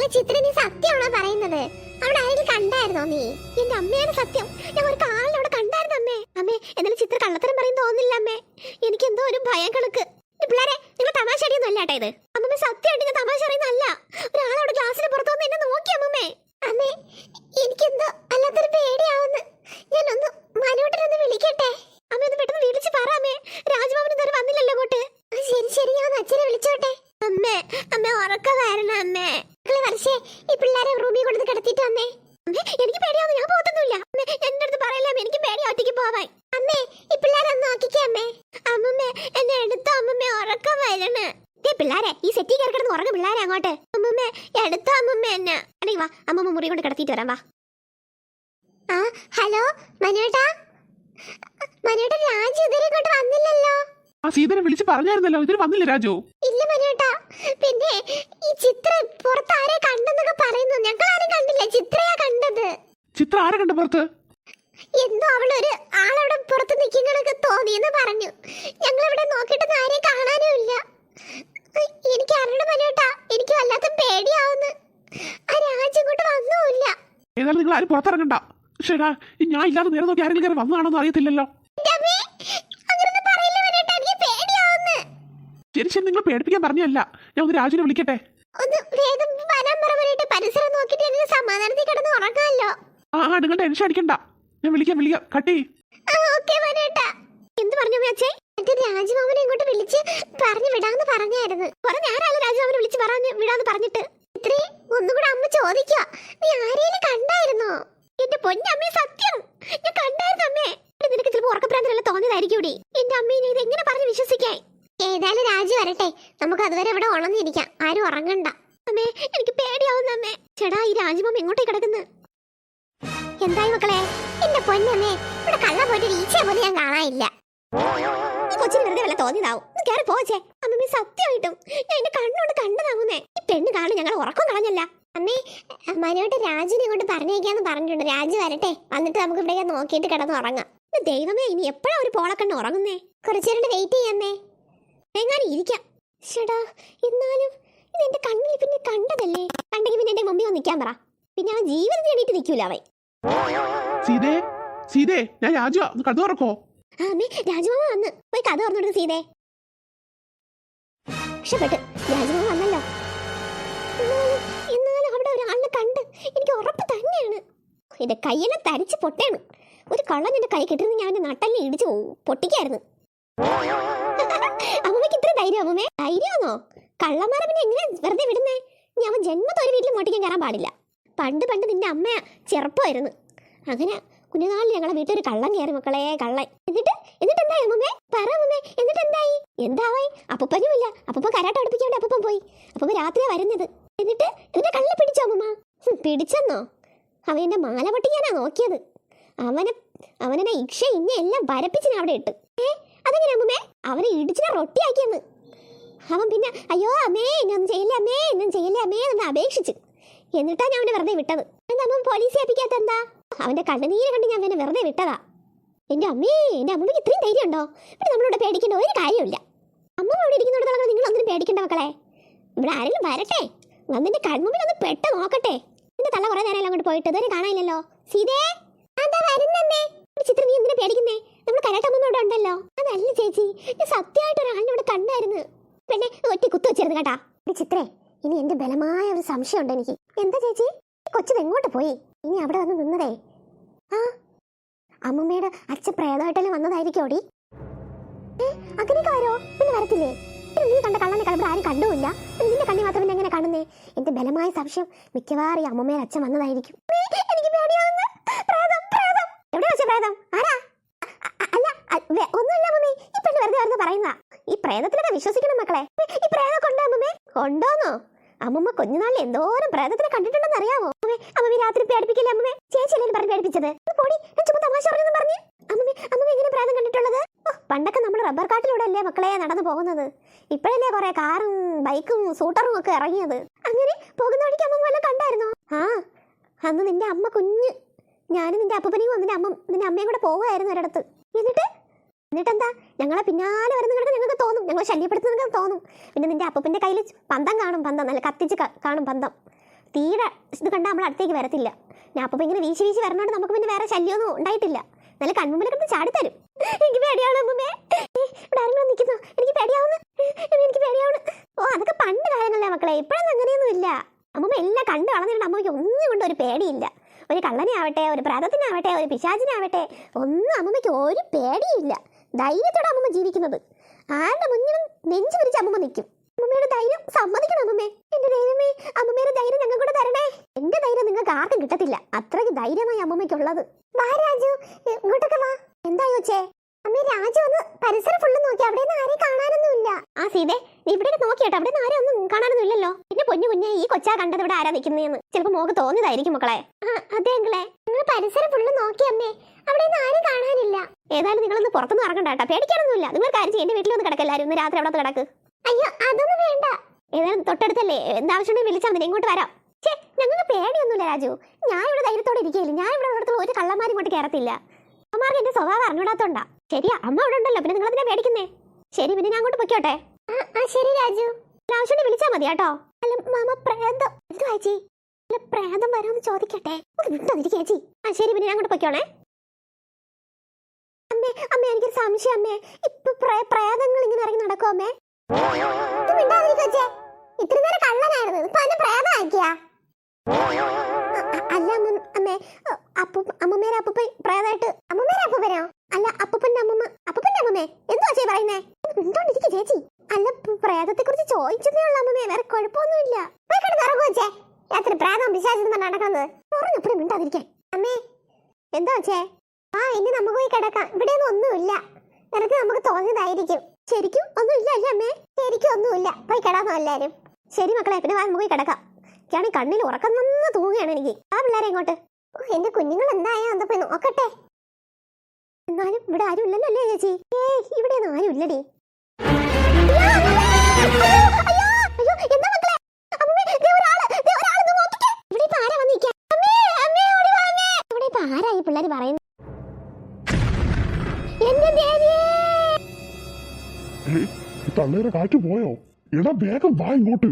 അല്ല ചിത്ര നീ സത്യമാണോ പറയുന്നത്? അവിടെ ആരെങ്കിലും കണ്ടായിരുന്നോ നീ? എന്റെ അമ്മയാണ് സത്യം. ഞാൻ ഒരു കാലിൽ അവിടെ കണ്ടായിരുന്നു അമ്മേ. അമ്മേ എന്നാലും ചിത്ര കള്ളത്തരം പറയും തോന്നില്ല അമ്മേ. എനിക്ക് എന്തോ ഒരു ഭയം കണക്ക്. ഈ പിള്ളേരെ നിങ്ങൾ തമാശ അടിയൊന്നും അല്ല ഇത്. അമ്മമ്മ സത്യമായിട്ട് ഞാൻ തമാശ അറിയുന്നല്ല ഒരാളവിടെ ഗ്ലാസിന് പുറത്തു വന്ന് എന്നെ നോക്കി അമ്മമ്മേ. അമ്മേ എനിക്ക് എന്തോ അല്ലാത്തൊരു പേടിയാവുന്നു. ഞാനൊന്ന് മനോട്ടനൊന്ന് വിളിക്കട്ടെ? അമ്മ ഒന്ന് പെട്ടെന്ന് വിളിച്ച് പറ അമ്മേ. രാജ്ഭവൻ ഇതുവരെ വന്നില്ലല്ലോ അങ്ങോട്ട്. ശരി ശരി. ഞാൻ അച്ഛനെ വിളിച്ചോട്ടെ. അമ്മേ അമ്മ ഉറക്കം വരണം അമ്മേ. മക്കളെ ഈ പിള്ളേരെ റൂമിൽ കൊണ്ടു കിടത്തിട്ട് വന്നേ. എനിക്ക് പേടിയാവുന്നു. ഞാൻ പോകത്തൊന്നുമില്ല. എന്റെ അടുത്ത് പറയലാം എനിക്ക് പേടി ഒറ്റയ്ക്ക് പോവാൻ. അമ്മേ ഈ പിള്ളേരെ ഒന്ന് നോക്കിക്കേ അമ്മേ. അമ്മമ്മേ എന്നെ എടുത്തോ? അമ്മമ്മേ ഉറക്കം വരണേ. ദേ പിള്ളാരെ ഈ സെറ്റി കയറി കിടന്ന് ഉറങ്ങും പിള്ളേരെ അങ്ങോട്ട്. അമ്മമ്മേ എടുത്തോ അമ്മമ്മ എന്നെ. അടേ വാ അമ്മമ്മ മുറി കൊണ്ട് കിടത്തിയിട്ട് വരാം വാ. ആ ഹലോ മനുവേട്ടാ? മനോട്ട രാജു ഇതുവരെ ഇങ്ങോട്ട് വന്നില്ലല്ലോ. ആ സീതനെ വിളിച്ച് പറഞ്ഞായിരുന്നല്ലോ. ഇതുവരെ വന്നില്ല രാജു. ഇല്ല മനോട്ടാ പിന്നെ ഈ ചിത്ര പുറത്ത് ആരെ കണ്ടെന്നൊക്കെ പറയുന്നു. ഞങ്ങൾ ആരും കണ്ടില്ല. ചിത്രയാ കണ്ടത്. ചിത്ര ആരെ കണ്ട പുറത്ത്? എന്തോ അവളൊരു ആളവിടെ പുറത്ത് നിൽക്കുന്നതൊക്കെ തോന്നിയെന്ന് പറഞ്ഞു. ഞങ്ങൾ ഇവിടെ നോക്കിയിട്ട് ആരെയും കാണാനും ഇല്ല. എനിക്ക് അറിയണ മനോട്ടാ എനിക്ക് വല്ലാത്ത പേടിയാവുന്നു. ആ രാജ് ഇങ്ങോട്ട് വന്നുമില്ല. ഏതായാലും നിങ്ങൾ ആരും പുറത്തിറങ്ങണ്ട. ശരിടാ ഞാൻ ഇല്ലാതെ നേരെ നോക്കി ആരെങ്കിലും കയറി വന്നതാണെന്ന് അറിയത്തില്ലല്ലോ എന്റെ അമ്മേ, അങ്ങനൊന്നും പറയില്ല മനോട്ടാ എനിക്ക് പേടിയാവുന്നു ശരി നിങ്ങൾ പേടിപ്പിക്കാൻ പറഞ്ഞല്ല ഞാൻ ഒന്ന് രാജുവിനെ വിളിക്കട്ടെ. ഒന്ന് വേഗം വരാൻ പറ മനോട്ടെ പരിസരം നോക്കിയിട്ട് എനിക്ക് സമാധാനത്തിൽ കിടന്ന് ഉറങ്ങാമല്ലോ. ആ ആ നിങ്ങൾ ടെൻഷൻ അടിക്കണ്ട. ഞാൻ വിളിക്കാം വിളിക്കാം. കട്ടി. എന്ത് പറഞ്ഞു അമ്മച്ചേ? മറ്റേ രാജമാമനെ ഇങ്ങോട്ട് വിളിച്ച് പറഞ്ഞു വിടാന്ന് പറഞ്ഞായിരുന്നു. കുറെ നേരമല്ല രാജമാമനെ വിളിച്ച് പറഞ്ഞു വിടാന്ന് പറഞ്ഞിട്ട്. ഇത്രയും ഒന്നും കൂടെ അമ്മ ചോദിക്കുക നീ ആരെയും കണ്ടായിരുന്നോ? എന്റെ പൊന്നമ്മേ സത്യം. ഞാൻ കണ്ടായിരുന്നു അമ്മേ. നിനക്ക് ചിലപ്പോൾ ഉറക്കപ്രാന്തരല്ല തോന്നിയതായിരിക്കും എന്റെ അമ്മയെ ഇത് എങ്ങനെ പറഞ്ഞു വിശ്വസിക്കാൻ? ഏതായാലും രാജു വരട്ടെ. നമുക്ക് അതുവരെ ഇവിടെ ഉണർന്നിരിക്കാം. ആരും ഉറങ്ങണ്ട. അമ്മേ എനിക്ക് പേടിയാവുന്ന അമ്മേ. ചേടാ ഈ രാജമാമ എങ്ങോട്ടേ കിടക്കുന്നു? എന്തായി മക്കളെ? എന്റെ പൊന്നമ്മേ ഇവിടെ കള്ള പോയിട്ട് ഈച്ച പോലും ഞാൻ കാണാനില്ല. നോക്കിയിട്ട് കിടന്ന് ഇനി എപ്പോഴാ ഒരു പോളക്കണ്ണ് ഉറങ്ങുന്നേ? കുറച്ചേരം വെയിറ്റ് ചെയ്യാമേ എങ്ങാനും ഇരിക്കാം. ഷടാ എന്നാലും ഇത് എന്റെ കണ്ണിൽ പിന്നെ കണ്ടതല്ലേ? കണ്ടെങ്കിൽ പിന്നെ എന്റെ മമ്മി നിൽക്കാൻ പറ. പിന്നെ അവൻ ജീവിതത്തിൽ എണീറ്റ് നിൽക്കൂല അവൻ. സീതേ സീതേ ഞാൻ രാജു കടന്നു തുറക്കോ? അമ്മേ രാജമാമ വന്ന് പോയി കഥ തുറന്നു സീതേ. രക്ഷപ്പെട്ട്. രാജുമാമ വന്നല്ലോ. എന്നാലും അവിടെ ഒരാളിനെ കണ്ട് എനിക്ക് ഉറപ്പ് തന്നെയാണ്. എന്റെ കയ്യെല്ലാം തരിച്ച് പൊട്ടയാണ് ഒരു കള്ളൻ എന്റെ കൈ കിട്ടുന്ന ഞാൻ അവന്റെ നട്ടലിൽ ഇടിച്ച് പൊട്ടിക്കായിരുന്നു. ധൈര്യം അമ്മമ്മേ ധൈര്യമാണോ കള്ളന്മാരെ പിന്നെ എങ്ങനെ വെറുതെ വിടുന്നേ? ഇനി അവൻ ജന്മത്തെ ഒരു വീട്ടിൽ മോട്ടിക്കാൻ കയറാൻ പാടില്ല. പണ്ട് പണ്ട് നിന്റെ അമ്മ ചെറുപ്പമായിരുന്നു. അങ്ങനെ കുഞ്ഞുനാളിൽ ഞങ്ങളെ വീട്ടിൽ ഒരു കള്ളൻ കയറി മക്കളെ കള്ളൻ. എന്നിട്ട് എന്നിട്ട് എന്തായി അമ്മമ്മേ? പറ അമ്മമ്മേ എന്നിട്ട് എന്തായി എന്താവായി? അപ്പപ്പനുമില്ല. അപ്പൂപ്പ കരാട്ട അടുപ്പിക്കാണ്ട് അപ്പൂപ്പൻ പോയി. അപ്പൂപ്പ രാത്രിയാ വരുന്നത്. എന്നിട്ട് എന്നിട്ട് കള്ള പിടിച്ചോ അമ്മമ്മ? പിടിച്ചെന്നോ? അവൻ എന്റെ മാല പൊട്ടിക്കാനാ നോക്കിയത്. അവനെ അവനെ ഇക്ഷ ഇന്നെല്ലാം എല്ലാം അവിടെ ഇട്ട്. ഏ അതെങ്ങനെ അമ്മേ അവനെ ഇടിച്ചിനെ റൊട്ടിയാക്കിയെന്ന്. അവൻ പിന്നെ അയ്യോ അമ്മേ ഞാൻ ചെയ്യില്ല അമ്മേ ഞാൻ ചെയ്യില്ല അമ്മേ എന്ന് അപേക്ഷിച്ചു. എന്നിട്ടാ ഞാൻ അവനെ വെറുതെ വിട്ടത്. അമ്മ പോലീസ് ഏൽപ്പിക്കാത്ത എന്താ? അവന്റെ കണ്ണുനീര് കണ്ട് ഞാൻ അവനെ വെറുതെ വിട്ടതാ. എന്റെ അമ്മേ എന്റെ അമ്മയ്ക്ക് ഇത്രയും ധൈര്യം ഉണ്ടോ പിന്നെ നമ്മളിവിടെ പേടിക്കേണ്ട ഒരു കാര്യമില്ല അമ്മ അവിടെ ഇരിക്കുന്നിടത്തോളം നിങ്ങൾ ഒന്നിനും പേടിക്കേണ്ട മക്കളെ. ഇവിടെ ആരെങ്കിലും വരട്ടെ. വന്നിന്റെ കൺമുമ്പിൽ ഒന്ന് പെട്ട നോക്കട്ടെ. എന്റെ തല കുറേ നേരം അങ്ങോട്ട് പോയിട്ട് ഇതുവരെ കാണാനില്ലല്ലോ. സീതേ ചിത്രം നീ എന്തിനാ പേടിക്കുന്നേ? നമ്മൾ കരാട്ടമ്മ ഇവിടെ ഉണ്ടല്ലോ. അതല്ല ചേച്ചി ഞാൻ സത്യമായിട്ട് ഒരാളിനെ ഇവിടെ കണ്ടായിരുന്നു. പിന്നെ ഒറ്റ കുത്തു വെച്ചിരുന്നു കേട്ടാ. ചിത്രേ ഇനി എന്റെ ബലമായ ഒരു സംശയമുണ്ട് എനിക്ക്. എന്താ ചേച്ചി? ഈ കൊച്ചിത് എങ്ങോട്ട് പോയി? ഇനി അവിടെ വന്ന് നിന്നതേ. ആ അമ്മമ്മയുടെ അച്ഛൻ പ്രേതമായിട്ടെല്ലാം വന്നതായിരിക്കും ഓടി. അങ്ങനെയൊക്കെ പിന്നെ വരത്തില്ലേ? നീ കണ്ട കള്ളനെ കളവിടെ ആരും കണ്ടുമില്ല. നിന്റെ കണ്ണി മാത്രം പിന്നെ എങ്ങനെ കാണുന്നേ? എന്റെ ബലമായ സംശയം മിക്കവാറും അമ്മമ്മയുടെ അച്ഛൻ വന്നതായിരിക്കും. എനിക്ക് പ്രേതം പ്രേതം. എവിടെ വെച്ച പ്രേതം? ആരാ? അല്ല ഒന്നുമില്ല മമ്മി ഈ പെണ്ണ് വെറുതെ വെറുതെ പറയുന്ന. ഈ പ്രേതത്തിലൊക്കെ വിശ്വസിക്കണം മക്കളെ. ഈ പ്രേതം കൊണ്ടോ അമ്മമ്മേ? കൊണ്ടോന്നോ അമ്മമ്മ കുഞ്ഞുനാളിൽ എന്തോരം പ്രേതത്തിനെ കണ്ടിട്ടുണ്ടെന്ന് അറിയാമോ അമ്മേ അമ്മമ്മ രാത്രി പേടിപ്പിക്കില്ല അമ്മമ്മേ? ചേച്ചിയല്ലേ പറഞ്ഞ് പേടിപ്പിച്ചത്. പോടി ഞാൻ ചുമ്മാ തമാശ പറഞ്ഞെന്ന് പറഞ്ഞ്. അമ്മമ്മേ അമ്മമ്മ എങ്ങനെ പ്രേതം കണ്ടിട്ടുള്ളത്? പണ്ടൊക്കെ നമ്മൾ റബ്ബർ കാട്ടിലൂടെ അല്ലേ മക്കളെ നടന്നു പോകുന്നത്? ഇപ്പോഴല്ലേ കുറെ കാറും ബൈക്കും സൂട്ടറും ഒക്കെ ഇറങ്ങിയത്? അങ്ങനെ പോകുന്ന വഴിക്ക് അമ്മമ്മ എല്ലാം കണ്ടായിരുന്നോ? ആ അന്ന് നിന്റെ അമ്മ കുഞ്ഞ് ഞാനും നിന്റെ അപ്പനെയും നിന്റെ അമ്മ നിന്റെ അമ്മയും കൂടെ പോവുമായിരുന്നു ഒരിടത്ത്. എന്നിട്ട്? എന്നിട്ടെന്താ? ഞങ്ങളെ പിന്നാലെ വരുന്ന കിടന്ന് ഞങ്ങൾക്ക് തോന്നും. ഞങ്ങളെ ശല്യപ്പെടുത്തുന്നത് തോന്നും. പിന്നെ നിന്റെ അപ്പന്റെ കയ്യിൽ പന്തം കാണും പന്തം. നല്ല കത്തിച്ച് കാണും പന്തം. തീരെ ഇത് കണ്ടാൽ നമ്മൾ അടുത്തേക്ക് വരത്തില്ല. ഞാൻ അപ്പം ഇങ്ങനെ വീശി വീശി വരണോണ്ട് നമുക്ക് പിന്നെ വേറെ ശല്യമൊന്നും ഉണ്ടായിട്ടില്ല. നല്ല കൺമുമ്പിൽ ഒന്ന് ചാടിത്തരും എനിക്ക് പേടിയാണ് അമ്മമ്മേ. ഇവിടെ ആരെങ്കിലും നിൽക്കുന്നു? എനിക്ക് പേടിയാവുന്നു. എനിക്ക് പേടിയാവുന്നു. ഓ അതൊക്കെ പണ്ട് കാലങ്ങളല്ലേ മക്കളെ. ഇപ്പോഴൊന്നും അങ്ങനെയൊന്നും ഇല്ല അമ്മമ്മ എല്ലാം കണ്ടു വളർന്നിട്ട് അമ്മയ്ക്ക് ഒന്നും കൊണ്ട് ഒരു പേടിയില്ല. ഒരു കള്ളനാവട്ടെ ഒരു പ്രേതത്തിനാവട്ടെ ഒരു പിശാചിനാവട്ടെ ഒന്നും അമ്മമ്മയ്ക്ക് ഒരു പേടിയില്ല ധൈര്യത്തോടെ അമ്മമ്മ ജീവിക്കുന്നത്. ആരുടെ മുന്നിലും നെഞ്ചു വിരിച്ച് അമ്മമ്മ നിൽക്കും. അമ്മമ്മയുടെ ധൈര്യം സമ്മതിക്കണം അമ്മമ്മേ. എന്റെ ദൈവമേ അമ്മമ്മയുടെ ധൈര്യം ഞങ്ങൾ കൂടെ തരണേ. എന്റെ ധൈര്യം നിങ്ങൾക്ക് ആർക്കും കിട്ടത്തില്ല. അത്രയ്ക്ക് ധൈര്യമായി അമ്മമ്മയ്ക്കുള്ളത്. വാ രാജു ഇങ്ങോട്ടൊക്കെ വാ. എന്താ ചോദിച്ചേ അമ്മേ രാജു ഒന്ന് പരിസരം ഫുള്ള് നോക്കി. അവിടെ നിന്ന് ആരെയും ആ സീതേ നീ ഇവിടെ നോക്കിയാട്ടോ. അവിടെ ആരെ ഒന്നും കാണാനൊന്നും ഇല്ലല്ലോ പിന്നെ പൊന്നു കുഞ്ഞെ ഈ കൊച്ചാ കണ്ടത് ഇവിടെ ആരാ നിൽക്കുന്നതെന്ന് ചിലപ്പോൾ മോക്ക് തോന്നിയതായിരിക്കും മക്കളെ. അതെ നിങ്ങൾ പരിസരം ഫുള്ള് നോക്കി അമ്മേ. അവിടെ ആരും കാണാനില്ല. ഏതായാലും നിങ്ങളൊന്ന് പുറത്തൊന്നും ഇറങ്ങണ്ട കേട്ടോ. പേടിക്കാനൊന്നുമില്ല. നിങ്ങൾ കാര്യം ചെയ്യും. എന്റെ വീട്ടിൽ ഒന്ന് കിടക്കല്ലാരും ഇന്ന് രാത്രി അവിടെ കിടക്ക്. അയ്യോ അതൊന്നും വേണ്ട. ഏതായാലും തൊട്ടടുത്തല്ലേ? എന്താവശ്യമുണ്ടെങ്കിൽ വിളിച്ചാൽ മതി. ഇങ്ങോട്ട് വരാം. ഛേ ഞങ്ങൾക്ക് പേടിയൊന്നുമില്ല രാജു. ഞാൻ ഇവിടെ ധൈര്യത്തോടെ ഇരിക്കുകയില്ല. ഞാൻ ഇവിടെ ഉള്ളിടത്തുള്ള ഒരു കള്ളന്മാരും ഇങ്ങോട്ട് കയറത്തില്ല അമ്മമാർക്ക് എന്റെ സ്വഭാവം അറിഞ്ഞൂടാത്തോണ്ടാ ശരിയാ അമ്മ അവിടെ ഉണ്ടല്ലോ. പിന്നെ നിങ്ങൾ എന്തിനാ പേടിക്കുന്നേ? ശരി പിന്നെ ഞാൻ അങ്ങോട്ട് പൊയ്ക്കോട്ടെ. ശരി രാജു. ആവശ്യമുണ്ടെങ്കിൽ വിളിച്ചാ മതി കേട്ടോ. അല്ല മാമ പ്രേതം. എന്ത് വായിച്ചി അല്ല പ്രേതം വരാന്ന് ചോദിക്കട്ടെ. വിട്ടോന്നിരിക്കും ചേച്ചി. ആ ശരി പിന്നെ ഞാൻ അങ്ങോട്ട് പൊയ്ക്കോണേ അമ്മേ അമ്മേ എനിക്കൊരു സംശയം അമ്മേ. ഇപ്പൊ പ്രേ- പ്രേതങ്ങൾ ഇങ്ങനെ ഇറങ്ങി നടക്കും അമ്മേ. ഇത്ര നേരം കള്ളനായിരുന്നു. ഇപ്പൊ അതിനെ പ്രേതമാക്കിയാ? അല്ല അമ്മ- അപ്പു അമ്മമ്മേരെ അപ്പൂപ്പൻ പ്രേതമായിട്ട് അമ്മമ്മേരെ അപ്പൂപ്പനോ അല്ല അപ്പൂപ്പന്റെ അമ്മമ്മ അപ്പൂപ്പന്റെ അമ്മമ്മേ എന്തുവാ ചേച്ചി പറയുന്നേ മിണ്ടോണ്ടിരിക്കും ചേച്ചി അല്ല പ്രേതത്തെ കുറിച്ച് ചോദിച്ചതേ ഉള്ളൂ അമ്മമ്മേ വേറെ കുഴപ്പമൊന്നുമില്ല പോയി കിടന്ന് ഉറങ്ങ് കൊച്ചേ രാത്രി പ്രേതം പിശാചെന്ന് പറഞ്ഞ് നടക്കുന്നത് ഉറങ്ങപ്പോഴും മിണ്ടാതിരിക്കാൻ. അമ്മേ എന്താ വെച്ചേ ആ ഇനി നമുക്ക് പോയി കിടക്കാം. ഇവിടെ ഒന്നും ഒന്നുമില്ല. നിനക്ക് നമുക്ക് തോന്നിയതായിരിക്കും. ശരിക്കും ഒന്നുമില്ല അല്ലേ അമ്മേ? ശരിക്കും ഒന്നുമില്ല. പോയി കിടാന്നോ എല്ലാരും. ശരി മക്കളെ പിന്നെ വാ നമുക്ക് പോയി കിടക്കാം. എനിക്കാണെങ്കിൽ കണ്ണിൽ ഉറക്കം നിന്ന് തൂങ്ങുകയാണ് എനിക്ക്. ആ പിള്ളേരെ ഇങ്ങോട്ട്. ഓ എന്റെ കുഞ്ഞുങ്ങൾ എന്തായാ എന്താ പോയി നോക്കട്ടെ. എന്നാലും ഇവിടെ ആരും ഇല്ലല്ലോ അല്ലേ ചേച്ചി? ഏയ് ഇവിടെ ആരും ഇല്ലടി. ആരാ ഈ പിള്ളേർ പറയുന്നത്? എന്റെ ദേവിയേ! തള്ളേരെ കാറ്റ് പോയോ? എടാ വേഗം വാ ഇങ്ങോട്ട്.